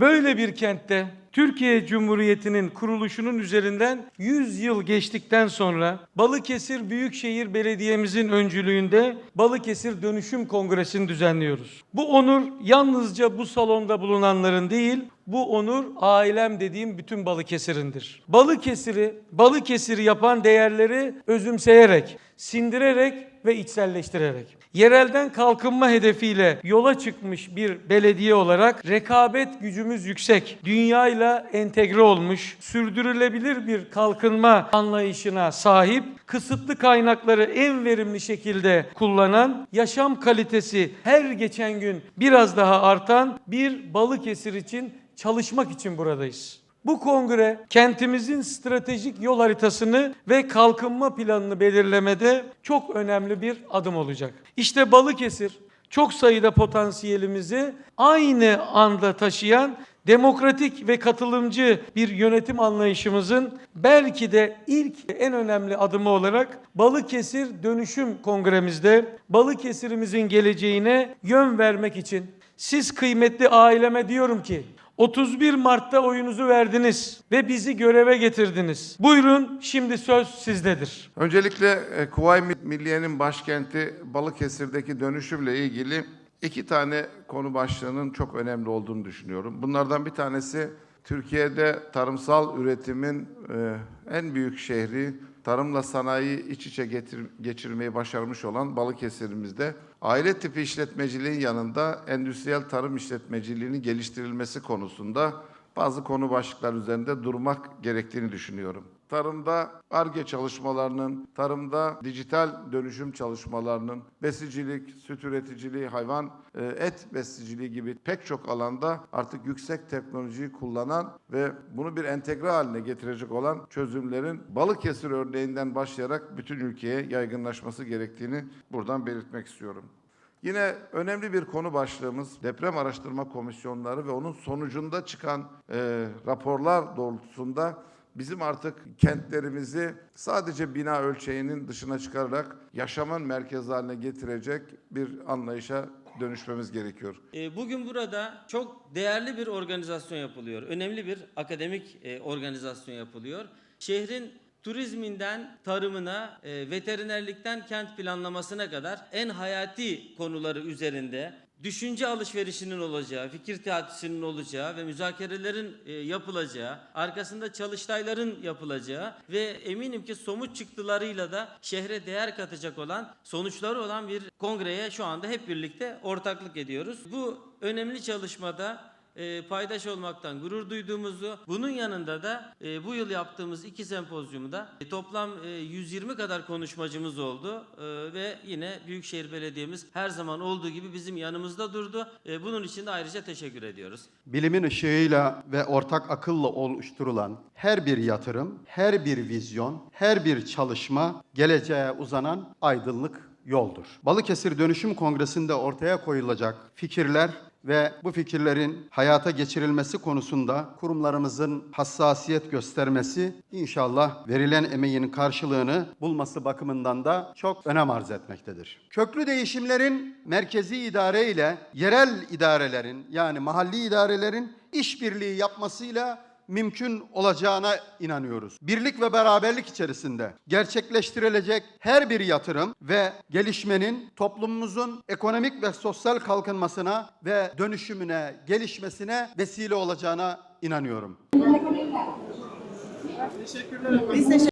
Böyle bir kentte Türkiye Cumhuriyeti'nin kuruluşunun üzerinden 100 yıl geçtikten sonra Balıkesir Büyükşehir Belediye'mizin öncülüğünde Balıkesir Dönüşüm Kongresi'ni düzenliyoruz. Bu onur yalnızca bu salonda bulunanların değil, bu onur ailem dediğim bütün Balıkesir'indir. Balıkesir'i, Balıkesir'i yapan değerleri özümseyerek, sindirerek ve içselleştirerek. Yerelden kalkınma hedefiyle yola çıkmış bir belediye olarak rekabet gücümüz yüksek, dünyayla entegre olmuş, sürdürülebilir bir kalkınma anlayışına sahip, kısıtlı kaynakları en verimli şekilde kullanan, yaşam kalitesi her geçen gün biraz daha artan bir Balıkesir için çalışmak için buradayız. Bu kongre kentimizin stratejik yol haritasını ve kalkınma planını belirlemede çok önemli bir adım olacak. İşte Balıkesir çok sayıda potansiyelimizi aynı anda taşıyan demokratik ve katılımcı bir yönetim anlayışımızın belki de ilk en önemli adımı olarak Balıkesir Dönüşüm Kongremizde Balıkesir'imizin geleceğine yön vermek için siz kıymetli aileme diyorum ki 31 Mart'ta oyunuzu verdiniz ve bizi göreve getirdiniz. Buyurun şimdi söz sizdedir. Öncelikle e, Kuvayi Milliye'nin başkenti Balıkesir'deki dönüşümle ilgili iki tane konu başlığının çok önemli olduğunu düşünüyorum. Bunlardan bir tanesi Türkiye'de tarımsal üretimin e, en büyük şehri, tarımla sanayi iç içe getir, geçirmeyi başarmış olan Balıkesir'imizde aile tipi işletmeciliğin yanında endüstriyel tarım işletmeciliğinin geliştirilmesi konusunda bazı konu başlıklar üzerinde durmak gerektiğini düşünüyorum. Tarımda ARGE çalışmalarının, tarımda dijital dönüşüm çalışmalarının, besicilik, süt üreticiliği, hayvan e, et besiciliği gibi pek çok alanda artık yüksek teknolojiyi kullanan ve bunu bir entegre haline getirecek olan çözümlerin Balıkesir örneğinden başlayarak bütün ülkeye yaygınlaşması gerektiğini buradan belirtmek istiyorum. Yine önemli bir konu başlığımız deprem araştırma komisyonları ve onun sonucunda çıkan e, raporlar doğrultusunda bizim artık kentlerimizi sadece bina ölçeğinin dışına çıkararak yaşamın merkezi haline getirecek bir anlayışa dönüşmemiz gerekiyor. E, Bugün burada çok değerli bir organizasyon yapılıyor. Önemli bir akademik e, organizasyon yapılıyor. Şehrin turizminden tarımına, e, veterinerlikten kent planlamasına kadar en hayati konuları üzerinde düşünce alışverişinin olacağı, fikir teatisinin olacağı ve müzakerelerin e, yapılacağı, arkasında çalıştayların yapılacağı ve eminim ki somut çıktılarıyla da şehre değer katacak olan, sonuçları olan bir kongreye şu anda hep birlikte ortaklık ediyoruz. Bu önemli çalışmada e, paydaş olmaktan gurur duyduğumuzu, bunun yanında da e, bu yıl yaptığımız iki sempozyumda e, toplam e, 120 kadar konuşmacımız oldu E, ve yine Büyükşehir Belediye'miz her zaman olduğu gibi bizim yanımızda durdu. E, bunun için de ayrıca teşekkür ediyoruz. Bilimin ışığıyla ve ortak akılla oluşturulan her bir yatırım, her bir vizyon, her bir çalışma geleceğe uzanan aydınlık yoldur. Balıkesir Dönüşüm Kongresi'nde ortaya koyulacak fikirler ve bu fikirlerin hayata geçirilmesi konusunda kurumlarımızın hassasiyet göstermesi inşallah verilen emeğin karşılığını bulması bakımından da çok önem arz etmektedir. Köklü değişimlerin merkezi idare ile yerel idarelerin yani mahalli idarelerin işbirliği yapmasıyla mümkün olacağına inanıyoruz. Birlik ve beraberlik içerisinde gerçekleştirilecek her bir yatırım ve gelişmenin toplumumuzun ekonomik ve sosyal kalkınmasına ve dönüşümüne, gelişmesine vesile olacağına inanıyorum.